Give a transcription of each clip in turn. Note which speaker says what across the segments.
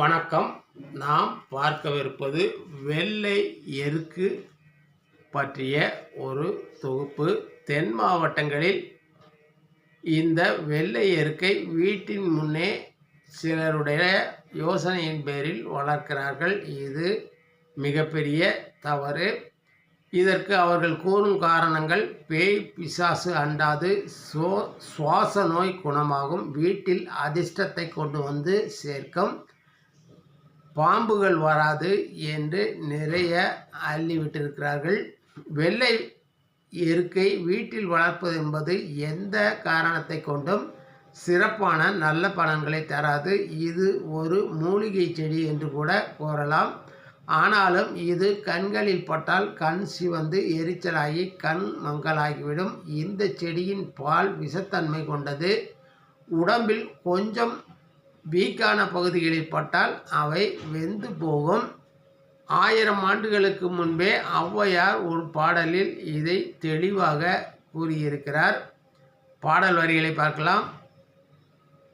Speaker 1: வணக்கம். நாம் பார்க்கவிருப்பது வெள்ளை எருக்கு பற்றிய ஒரு தொகுப்பு. தென் மாவட்டங்களில் இந்த வெள்ளை எருக்கை வீட்டின் முன்னே சிலருடைய யோசனையின் பேரில் வளர்க்கிறார்கள். இது மிகப்பெரிய தவறு. இதற்கு அவர்கள் கூறும் காரணங்கள் பேய் பிசாசு அண்டாது சுவாச நோய் குணமாகும் வீட்டில் அதிர்ஷ்டத்தை கொண்டு வந்து சேர்க்கும் பாம்புகள் வராது என்று நிறைய அள்ளிவிட்டிருக்கிறார்கள். வெள்ளை எருக்கை வீட்டில் வளர்ப்பது என்பது எந்த காரணத்தை கொண்டும் சிறப்பான நல்ல பலன்களை தராது. இது ஒரு மூலிகை செடி என்று கூட கூறலாம். ஆனாலும் இது கண்களில் பட்டால் கண் சிவந்து எரிச்சலாகி கண் மங்கலாகிவிடும் இந்த செடியின் பால் விஷத்தன்மை கொண்டது. உடம்பில் கொஞ்சம் வீக்கான பகுதிகளில் பட்டால் அவை வெந்து போகும். ஆயிரம் ஆண்டுகளுக்கு முன்பே ஔவையார் ஒரு பாடலில் இதை தெளிவாக கூறியிருக்கிறார். பாடல் வரிகளை பார்க்கலாம்.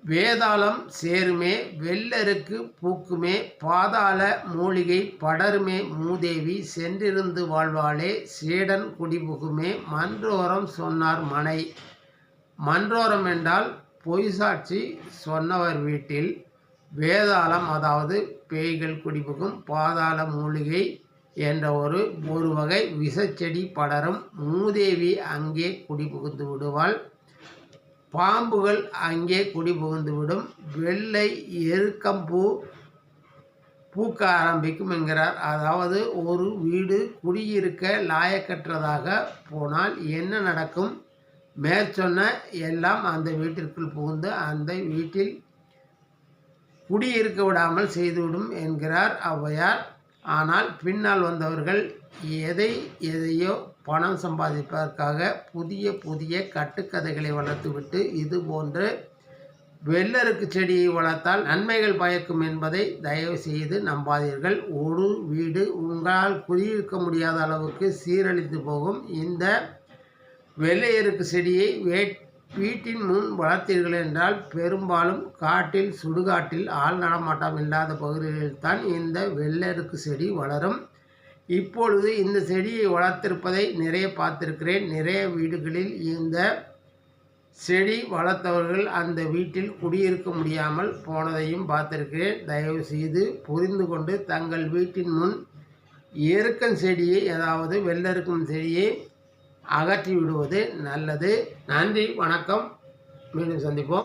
Speaker 1: வேதாளம் சேருமே வெள்ளருக்கு பூக்குமே பாதாள மூலிகை படருமே மூதேவி சென்றிருந்து வாழ்வாளே சேடன் குடிபுகுமே மன்றோரம் சொன்னார் மனை. மன்றோரம் என்றால் பொய்சாட்சி சொன்னவர் வீட்டில் வேதாளம் அதாவது பேய்கள் குடிபுகும் பாதாள மூலிகை என்ற ஒரு ஒரு வகை விஷச்செடி படரும் மூதேவி அங்கே குடிபுகுந்து விடுவாள். பாம்புகள் அங்கே குடிபுகுந்துவிடும் வெள்ளை எருக்கம்பூ பூக்க ஆரம்பிக்கும் என்கிறார். அதாவது ஒரு வீடு குடியிருக்க லாயக்கற்றதாக போனால் என்ன நடக்கும்? மேற்சொன்ன எல்லாம் அந்த வீட்டிற்குள் புகுந்து அந்த வீட்டில் குடியிருக்க விடாமல் செய்துவிடும் என்கிறார் ஔவையார். ஆனால் பின்னால் வந்தவர்கள் எதை எதையோ பணம் சம்பாதிப்பதற்காக புதிய புதிய கட்டுக்கதைகளை வளர்த்துவிட்டு இது போன்று வெள்ளருக்கு செடியை வளர்த்தால் நன்மைகள் பயக்கும் என்பதை தயவு செய்து நம்பாதீர்கள். ஒரு வீடு உங்களால் குடியிருக்க முடியாத அளவுக்கு சீரழிந்து போகும். இந்த வெள்ளையருக்கு செடியை வே வீட்டின் முன் வளர்த்தீர்கள் என்றால் பெரும்பாலும் காட்டில் சுடுகாட்டில் ஆள் நடமாட்டம் இல்லாத பகுதிகளில் தான் இந்த வெள்ளருக்கு செடி வளரும். இப்பொழுது இந்த செடியை வளர்த்திருப்பதை நிறைய பார்த்திருக்கிறேன். நிறைய வீடுகளில் இந்த செடி வளர்த்தவர்கள் அந்த வீட்டில் குடியிருக்க முடியாமல் போனதையும் பார்த்திருக்கிறேன். தயவு செய்து புரிந்து கொண்டு தங்கள் வீட்டின் முன் எருக்கன் செடியை அதாவது வெள்ளருக்கும் செடியை அகற்றி விடுவது நல்லது. நன்றி வணக்கம். மீண்டும் சந்திப்போம்.